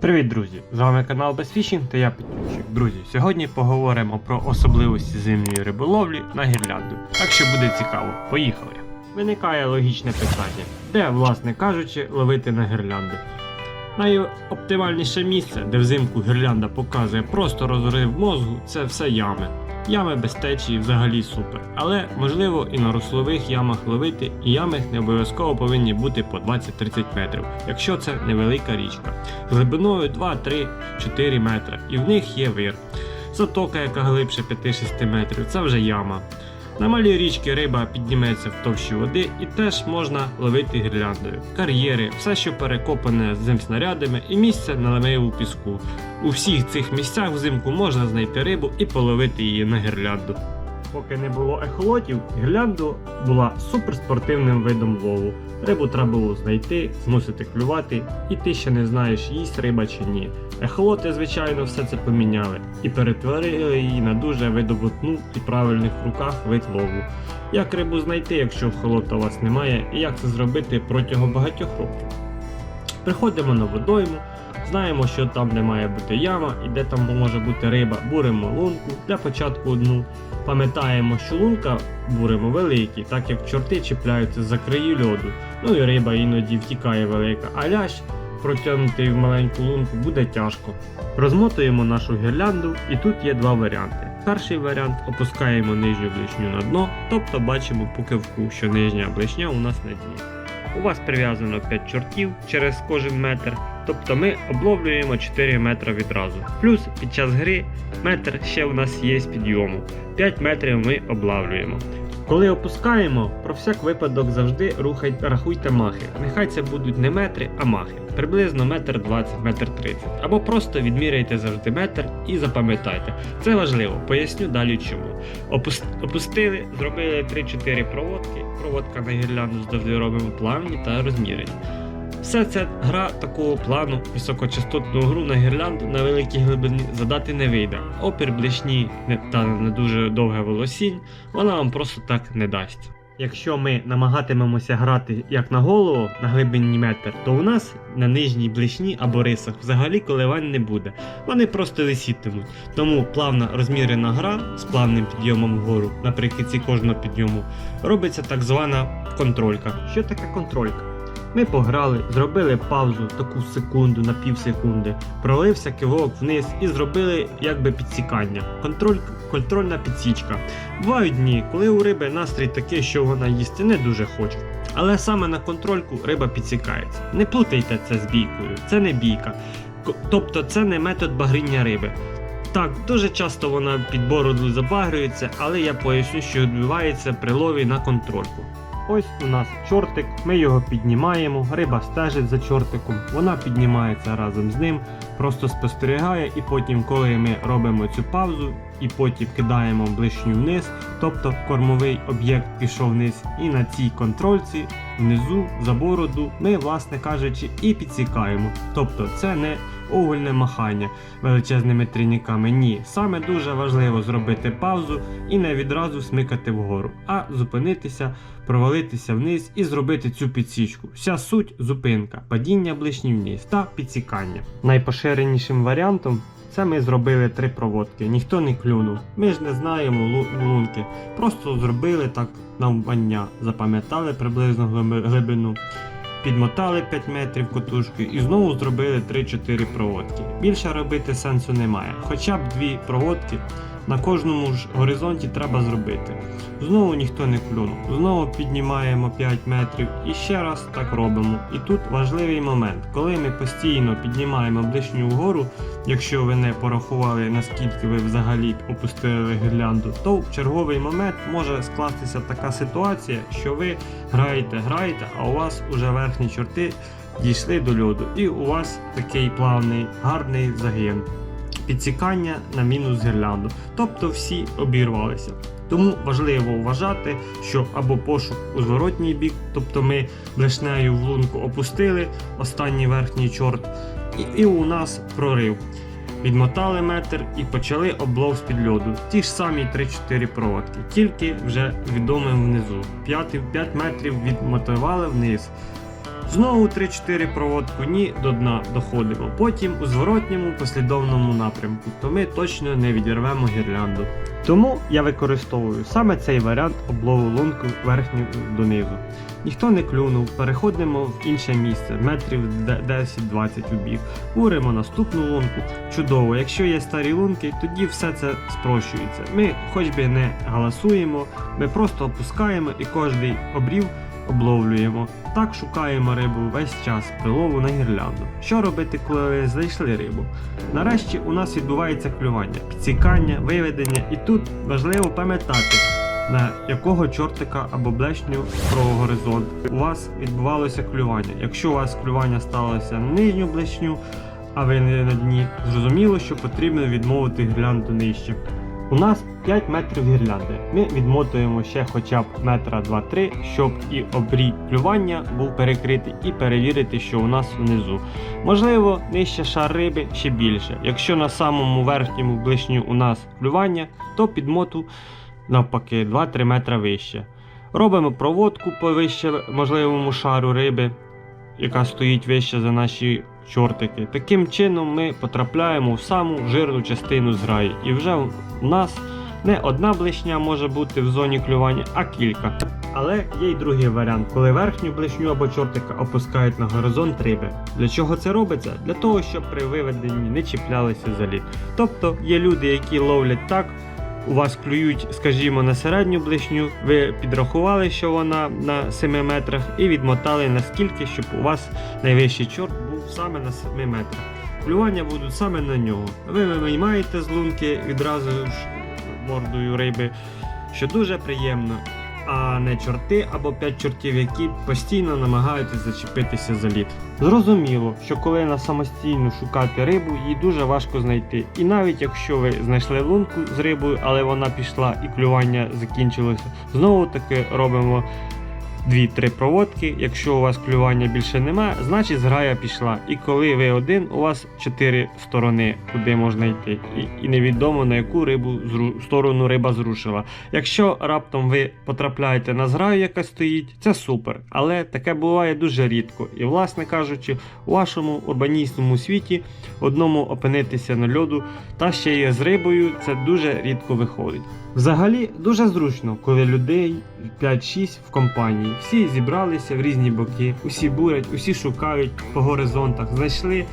Привіт, друзі! З вами канал Безфішінг та я Петрущик. Друзі, сьогодні поговоримо про особливості зимньої риболовлі на гірлянду. Так що буде цікаво, поїхали! Виникає логічне питання, де, власне кажучи, ловити на гірлянду. Найоптимальніше місце, де взимку гірлянда показує просто розрив мозгу, це все ями. Ями без течії взагалі супер. Але можливо і на руслових ямах ловити, і ями не обов'язково повинні бути по 20-30 метрів, якщо це невелика річка. Глибиною 2, 3, 4 метри, і в них є вир. Затока, яка глибше 5-6 метрів, це вже яма. На малій річці риба підніметься в товщі води і теж можна ловити гірляндою. Кар'єри, все, що перекопане земснарядами і місце на лемеєву піску. У всіх цих місцях взимку можна знайти рибу і половити її на гірлянду. Поки не було ехолотів, гірлянду була суперспортивним видом лову. Рибу треба було знайти, змусити клювати, і ти ще не знаєш, їсть риба чи ні. Ехолоти, звичайно, все це поміняли і перетворили її на дуже видобутну і правильних руках вид лову. Як рибу знайти, якщо ехолота у вас немає, і як це зробити протягом багатьох років? Приходимо на водойму, знаємо, що там де має бути яма і де там може бути риба, буримо лунку для початку одну. Пам'ятаємо, що лунка буримо великі, так як чорти чіпляються за краї льоду. Ну і риба іноді втікає велика, а лящ протягнутий в маленьку лунку буде тяжко. Розмотуємо нашу гірлянду, і тут є два варіанти. Перший варіант опускаємо нижню блишню на дно, тобто бачимо по кивку, що нижня блишня у нас на дні. У вас прив'язано 5 чортів через кожен метр, тобто ми обловлюємо 4 метри відразу. Плюс під час гри метр ще у нас є з підйому. 5 метрів ми облавлюємо. Коли опускаємо, про всяк випадок завжди рухайте, рахуйте махи. Нехай це будуть не метри, а махи. Приблизно метр 20, метр 30. Або просто відміряйте завжди метр і запам'ятайте. Це важливо, поясню далі чому. Опус- Опустили, зробили 3-4 проводки. Проводка на гірлянду завжди робимо плавні та розмірені. Все це гра такого плану, високочастотну гру на гірлянду на великій глибині задати не вийде. Опір блишні та не дуже довге волосінь, вона вам просто так не дасть. Якщо ми намагатимемося грати як на голову на глибині метр, то у нас на нижній блишні або рисах взагалі коливань не буде. Вони просто висітимуть. Тому плавна розмірена гра з плавним підйомом вгору наприкінці кожного підйому робиться так звана контролька. Що таке контролька? Ми пограли, зробили паузу таку секунду на пів секунди, пролився кивок вниз і зробили якби підсікання. Контроль, контрольна підсічка. Бувають дні, коли у риби настрій такий, що вона їсти не дуже хоче. Але саме на контрольку риба підсікається. Не плутайте це з бійкою, це не бійка. Тобто це не метод багріння риби. Так, дуже часто вона під бороду забагрюється, але я поясню, що відбувається при лові на контрольку. Ось у нас чортик, ми його піднімаємо, риба стежить за чортиком, вона піднімається разом з ним, просто спостерігає, і потім, коли ми робимо цю паузу і потім кидаємо блишню вниз, тобто кормовий об'єкт пішов вниз, і на цій контрольці внизу за бороду ми, власне кажучи, і підсікаємо. Тобто це не огульне махання величезними трійниками. Ні, саме дуже важливо зробити паузу і не відразу смикати вгору, а зупинитися, провалитися вниз і зробити цю підсічку. Вся суть зупинка, падіння ближній вниз та підсікання. Найпоширенішим варіантом. Це ми зробили три проводки, ніхто не клюнув. Ми ж не знаємо лу- лунки. Просто зробили так навмання, запам'ятали приблизно глибину, підмотали 5 метрів котушки і знову зробили 3-4 проводки. Більше робити сенсу немає. Хоча б дві проводки на кожному ж горизонті треба зробити. Знову ніхто не клюнув. Знову піднімаємо 5 метрів і ще раз так робимо. І тут важливий момент, коли ми постійно піднімаємо ближню вгору, якщо ви не порахували наскільки ви взагалі опустили гірлянду, то в черговий момент може скластися така ситуація, що ви граєте, граєте, а у вас уже верхні чорти дійшли до льоду, і у вас такий плавний, гарний загин. Підсікання на мінус гірлянду. Тобто всі обірвалися. Тому важливо вважати, що або пошук у зворотній бік, тобто ми блешнею в лунку опустили останній верхній чорт, і, і у нас прорив. Відмотали метр і почали облов з під льоду. Ті ж самі 3-4 проводки, тільки вже відомим внизу. 5, 5 метрів відмотивали вниз. Знову 3-4 проводку ні до дна доходимо. Потім у зворотньому послідовному напрямку, то ми точно не відірвемо гірлянду. Тому я використовую саме цей варіант облову лунку верхню донизу. Ніхто не клюнув, переходимо в інше місце, метрів де- 10-20 у бік. Уримо наступну лунку. Чудово, якщо є старі лунки, тоді все це спрощується. Ми хоч би не галасуємо, ми просто опускаємо і кожний обрів обловлюємо. Так шукаємо рибу весь час прилову на гірлянду. Що робити, коли знайшли рибу? Нарешті у нас відбувається клювання, підсікання, виведення, і тут важливо пам'ятати, на якого чортика або блешню про горизонт у вас відбувалося клювання. Якщо у вас клювання сталося на нижню блешню, а ви не на дні, зрозуміло, що потрібно відмовити гірлянду нижче. У нас 5 метрів гірлянди. Ми відмотуємо ще хоча б метра 2-3, щоб і обрій клювання був перекритий, і перевірити, що у нас внизу. Можливо, нижче шар риби ще більше. Якщо на самому верхньому блишню у нас клювання, то підмоту навпаки 2-3 метра вище. Робимо проводку по вище можливому шару риби, яка стоїть вище за наші чортики. Таким чином ми потрапляємо в саму жирну частину зграї. І вже у нас не одна блишня може бути в зоні клювання, а кілька. Але є й другий варіант, коли верхню блишню або чортика опускають на горизонт риби. Для чого це робиться? Для того, щоб при виведенні не чіплялися за лід. Тобто є люди, які ловлять так. У вас клюють, скажімо, на середню блишню, ви підрахували, що вона на 7 метрах, і відмотали наскільки, щоб у вас найвищий чорт саме на 7 метрах. Клювання будуть саме на нього. Ви виймаєте з лунки відразу ж мордою риби, що дуже приємно. А не чорти або п'ять чортів, які постійно намагаються зачепитися за лід. Зрозуміло, що коли на самостійно шукати рибу, її дуже важко знайти. І навіть якщо ви знайшли лунку з рибою, але вона пішла і клювання закінчилося, знову таки робимо 2-3 проводки. Якщо у вас клювання більше немає, значить зграя пішла. І коли ви один, у вас 4 сторони, куди можна йти. І, і невідомо на яку рибу зру- сторону риба зрушила. Якщо раптом ви потрапляєте на зграю, яка стоїть, це супер. Але таке буває дуже рідко. І, власне кажучи, у вашому урбаністському світі одному опинитися на льоду та ще й з рибою це дуже рідко виходить. Взагалі дуже зручно, коли людей 5-6 в компанії. Всі зібралися в різні боки, усі бурять, усі шукають по горизонтах, знайшли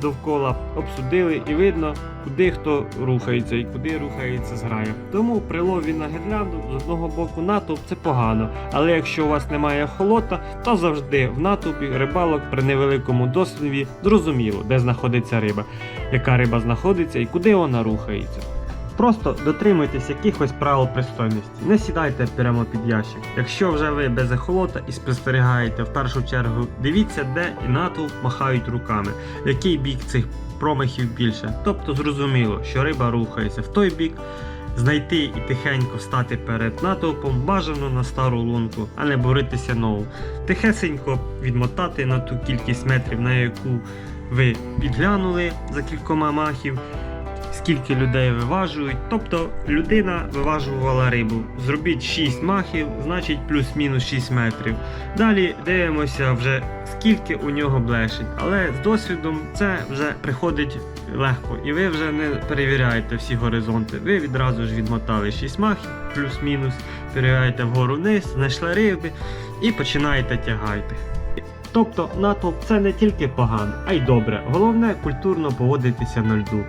довкола, обсудили і видно, куди хто рухається і куди рухається зграя. Тому при лові на гірлянду з одного боку натовп це погано. Але якщо у вас немає холота, то завжди в натовпі рибалок при невеликому досвіді зрозуміло, де знаходиться риба, яка риба знаходиться і куди вона рухається. Просто дотримуйтесь якихось правил пристойності. Не сідайте прямо під ящик. Якщо вже ви без ехолота і спостерігаєте в першу чергу, дивіться, де і натовп махають руками, який бік цих промахів більше. Тобто зрозуміло, що риба рухається в той бік. Знайти і тихенько встати перед натовпом бажано на стару лунку, а не боритися нову. Тихесенько відмотати на ту кількість метрів, на яку ви підглянули за кількома махів, скільки людей виважують. Тобто людина виважувала рибу. Зробіть 6 махів, значить плюс-мінус 6 метрів. Далі дивимося вже скільки у нього блешень. Але з досвідом це вже приходить легко. І ви вже не перевіряєте всі горизонти. Ви відразу ж відмотали 6 махів, плюс-мінус, перевіряєте вгору вниз, знайшли риби і починаєте тягати. Тобто натовп це не тільки погано, а й добре. Головне культурно поводитися на льду.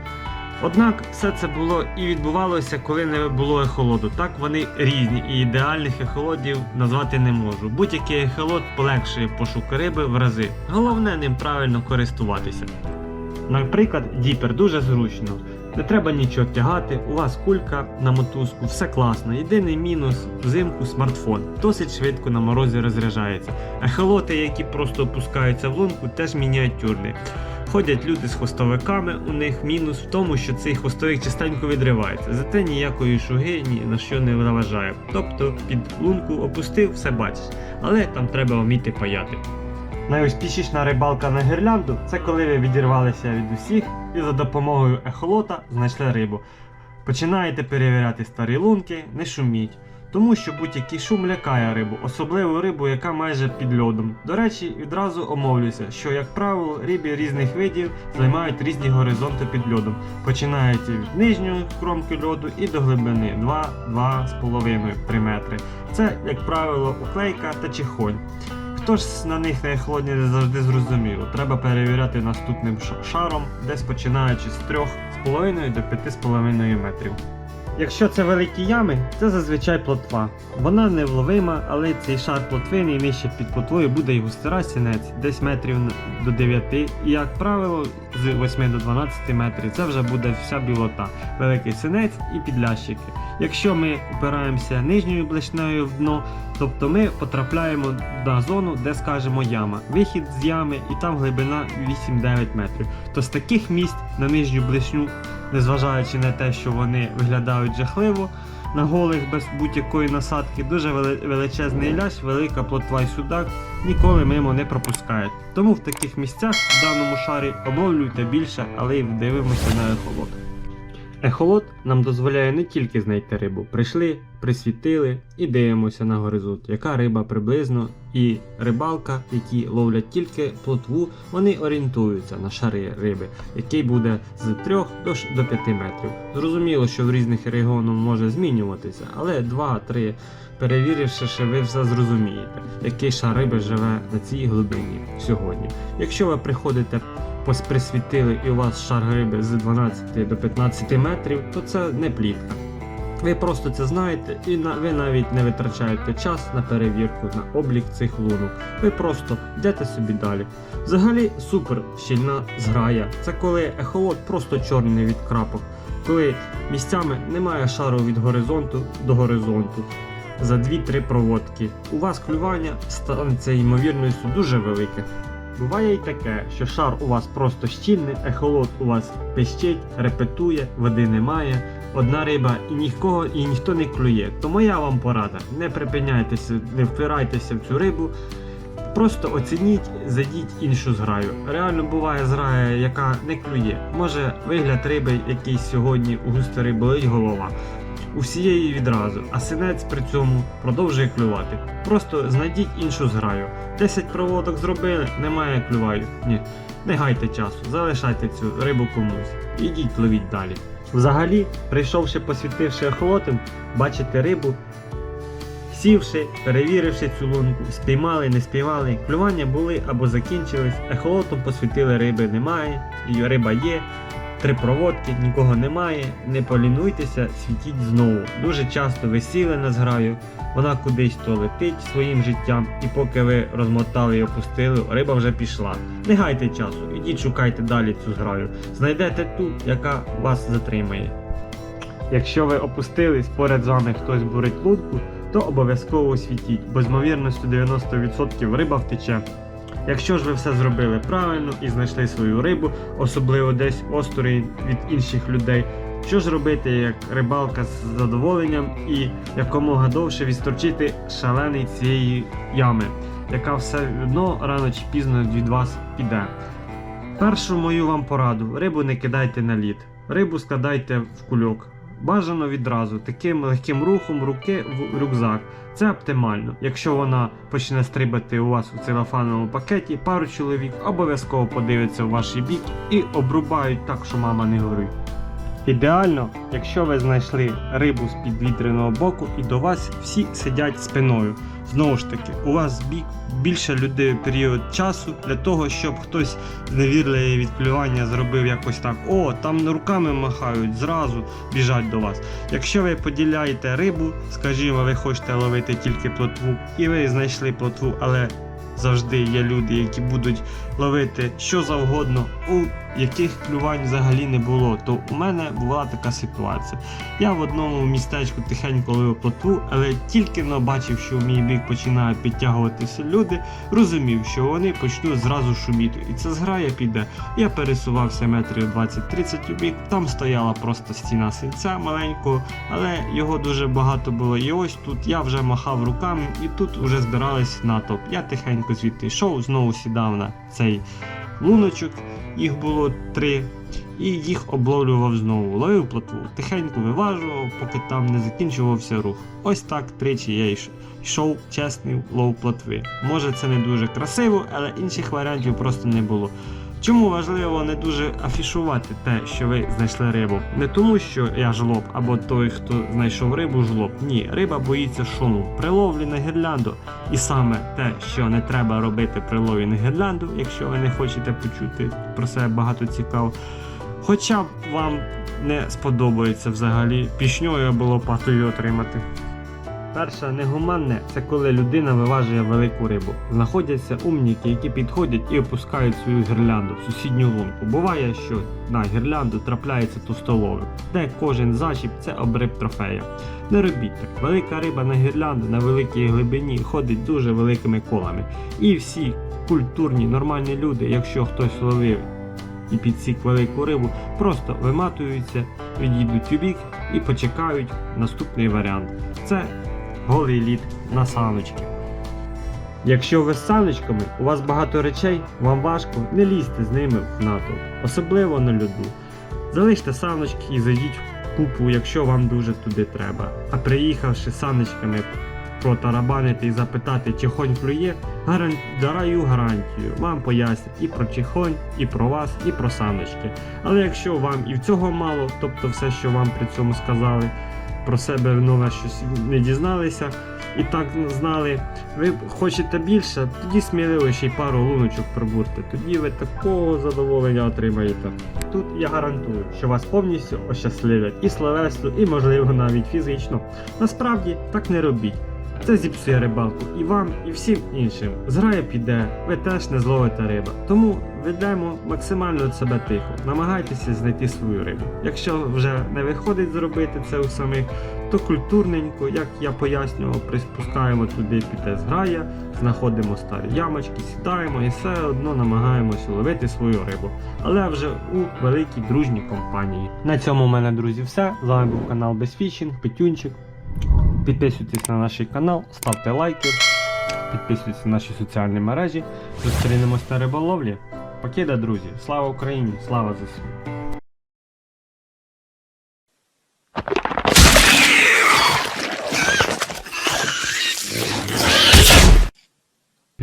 Однак все це було і відбувалося, коли не було ехолоду. Так вони різні, і ідеальних ехолодів назвати не можу. Будь-який ехолод полегшує пошук риби в рази. Головне ним правильно користуватися. Наприклад, діпер дуже зручно. Не треба нічого тягати, у вас кулька на мотузку, все класно. Єдиний мінус взимку смартфон. Досить швидко на морозі розряджається. Ехолоти, які просто опускаються в лунку, теж мініатюрні. Ходять люди з хвостовиками, у них мінус в тому, що цей хвостовик частенько відривається, зате ніякої шуги ні на що не заважає. Тобто під лунку опустив, все бачиш, але там треба вміти паяти. Найуспішніша рибалка на гірлянду це коли ви відірвалися від усіх і за допомогою ехолота знайшли рибу. Починаєте перевіряти старі лунки, не шуміть. Тому що будь-який шум лякає рибу, особливо рибу, яка майже під льодом. До речі, відразу омовлюся, що, як правило, риби різних видів займають різні горизонти під льодом, починаючи від нижньої кромки льоду і до глибини 2-2,5-3 метри. Це, як правило, уклейка та чехонь. Хто ж на них не холодні не завжди зрозуміло. Треба перевіряти наступним шаром, десь починаючи з 3,5 до 5,5 метрів. Якщо це великі ями, це зазвичай плотва. Вона невловима, але цей шар плотвини нижче під плотвою буде й густера сінець, десь метрів до 9, і як правило, з 8 до 12 метрів це вже буде вся білота, великий синець і підлящики. Якщо ми опираємося нижньою блешнею в дно, тобто ми потрапляємо на зону, де скажемо яма. Вихід з ями і там глибина 8-9 метрів. То з таких місць на нижню блешню незважаючи на те, що вони виглядають жахливо на голих без будь-якої насадки, дуже величезний лящ, велика плотва й судак ніколи мимо не пропускають. Тому в таких місцях в даному шарі обловлюйте більше, але й дивимося на ехолот. Ехолот нам дозволяє не тільки знайти рибу. Прийшли, присвітили і дивимося на горизонт, яка риба приблизно, і рибалка, які ловлять тільки плотву, вони орієнтуються на шари риби, який буде з 3 до, ш- 5 метрів. Зрозуміло, що в різних регіонах може змінюватися, але 2-3 перевіривши, ще ви все зрозумієте, який шар риби живе на цій глибині сьогодні. Якщо ви приходите присвітили і у вас шар риби з 12 до 15 метрів, то це не плітка. Ви просто це знаєте і ви навіть не витрачаєте час на перевірку, на облік цих лунок. Ви просто йдете собі далі. Взагалі супер щільна зграя. Це коли ехолот просто чорний від крапок, коли місцями немає шару від горизонту до горизонту. За 2-3 проводки. У вас клювання станеться ймовірністю дуже велике. Буває й таке, що шар у вас просто щільний, ехолот у вас пищить, репетує, води немає. Одна риба і нікого, і ніхто не клює. То моя вам порада: не припиняйтеся, не впирайтеся в цю рибу. Просто оцініть, зайдіть іншу зграю. Реально буває зграя, яка не клює. Може вигляд риби, який сьогодні у густери болить голова. У всієї відразу, а синець при цьому продовжує клювати. Просто знайдіть іншу зграю. 10 проводок зробили, немає клюваю. Ні, не гайте часу, залишайте цю рибу комусь. Ідіть ловіть далі. Взагалі, прийшовши посвітивши охолотом, бачите рибу, сівши, перевіривши цю лунку, спіймали, не спіймали, клювання були або закінчились, ехолотом посвітили риби немає, і риба є. Три проводки, нікого немає, не полінуйтеся, світіть знову. Дуже часто ви сіли на зграю, вона кудись то летить своїм життям, і поки ви розмотали і опустили, риба вже пішла. Не гайте часу, ідіть шукайте далі цю зграю. Знайдете ту, яка вас затримає. Якщо ви опустились, поряд з вами хтось бурить лунку, то обов'язково світіть, бо з ймовірністю 90% риба втече. Якщо ж ви все зробили правильно і знайшли свою рибу, особливо десь осторонь від інших людей, що ж робити як рибалка з задоволенням і якомога довше відсторчити шалений цієї ями, яка все одно рано чи пізно від вас піде. Першу мою вам пораду: рибу не кидайте на лід, рибу складайте в кульок. Бажано відразу таким легким рухом руки в рюкзак. Це оптимально. Якщо вона почне стрибати у вас у целофановому пакеті, пару чоловік обов'язково подивиться у ваш бік і обрубають так, що мама не горить. Ідеально, якщо ви знайшли рибу з підвітряного боку і до вас всі сидять спиною. Знову ж таки, у вас більше людей період часу для того, щоб хтось зневірливе відплювання зробив якось так. О, там руками махають, зразу біжать до вас. Якщо ви поділяєте рибу, скажімо, ви хочете ловити тільки плотву, і ви знайшли плотву, але завжди є люди, які будуть ловити що завгодно, у яких клювань взагалі не було. То у мене була така ситуація. Я в одному містечку тихенько ловив плотву, але тільки но бачив, що в мій бік починають підтягуватися люди, розумів, що вони почнуть зразу шуміти. І ця зграя піде. Я пересувався метрів 20-30 у бік, там стояла просто стіна синця маленького, але його дуже багато було. І ось тут я вже махав руками, і тут вже збирались натовп. Я тихенько звідти йшов, знову сідав на цей луночок, їх було три, і їх обловлював знову. Ловив плотву, тихенько виважував, поки там не закінчувався рух. Ось так тричі я йшов чесний лов плотви. Може це не дуже красиво, але інших варіантів просто не було. Чому важливо не дуже афішувати те, що ви знайшли рибу? Не тому, що я жлоб або той, хто знайшов рибу, жлоб. Ні, риба боїться шуму. При на гірлянду. І саме те, що не треба робити при лові на гірлянду, якщо ви не хочете почути про себе багато цікаво. Хоча б вам не сподобається взагалі пішньою або лопатою отримати. Перше негуманне це коли людина виважує велику рибу. Знаходяться умніки, які підходять і опускають свою гірлянду в сусідню лунку. Буває, що на гірлянду трапляється тустоловик, де кожен зачіп це обриб трофея. Не робіть так. Велика риба на гірлянду на великій глибині ходить дуже великими колами. І всі культурні, нормальні люди, якщо хтось ловив і підсік велику рибу, просто виматуються, відійдуть у бік і почекають наступний варіант. Це голий лід на саночки. Якщо ви з саночками, у вас багато речей, вам важко, не лізьте з ними в натовп, особливо на льоду. Залиште саночки і зайдіть в купу, якщо вам дуже туди треба. А приїхавши саночками протарабанити і запитати, чи хонь клює, гаран... дараю гарантію. Вам пояснять і про чихонь, і про вас, і про саночки. Але якщо вам і в цього мало, тобто все, що вам при цьому сказали, про себе нове щось не дізналися і так знали, ви хочете більше, тоді сміливо ще й пару луночок пробурте. Тоді ви такого задоволення отримаєте. Тут я гарантую, що вас повністю ощасливлять і словесно, і можливо навіть фізично. Насправді так не робіть. Це зіпсує рибалку і вам, і всім іншим. Зграя піде, ви теж не зловите риба. Тому ведемо максимально від себе тихо. Намагайтеся знайти свою рибу. Якщо вже не виходить зробити це у самих, то культурненько, як я пояснював, приспускаємо туди піде зграя, знаходимо старі ямочки, сідаємо і все одно намагаємося ловити свою рибу. Але вже у великій дружній компанії. На цьому у мене, друзі, все. З вами був канал Безфішінг, Петюнчик. Підписуйтесь на наш канал, ставте лайки, підписуйтесь на наші соціальні мережі. Зустрінемось на риболовлі. Покида, друзі! Слава Україні! Слава ЗСУ!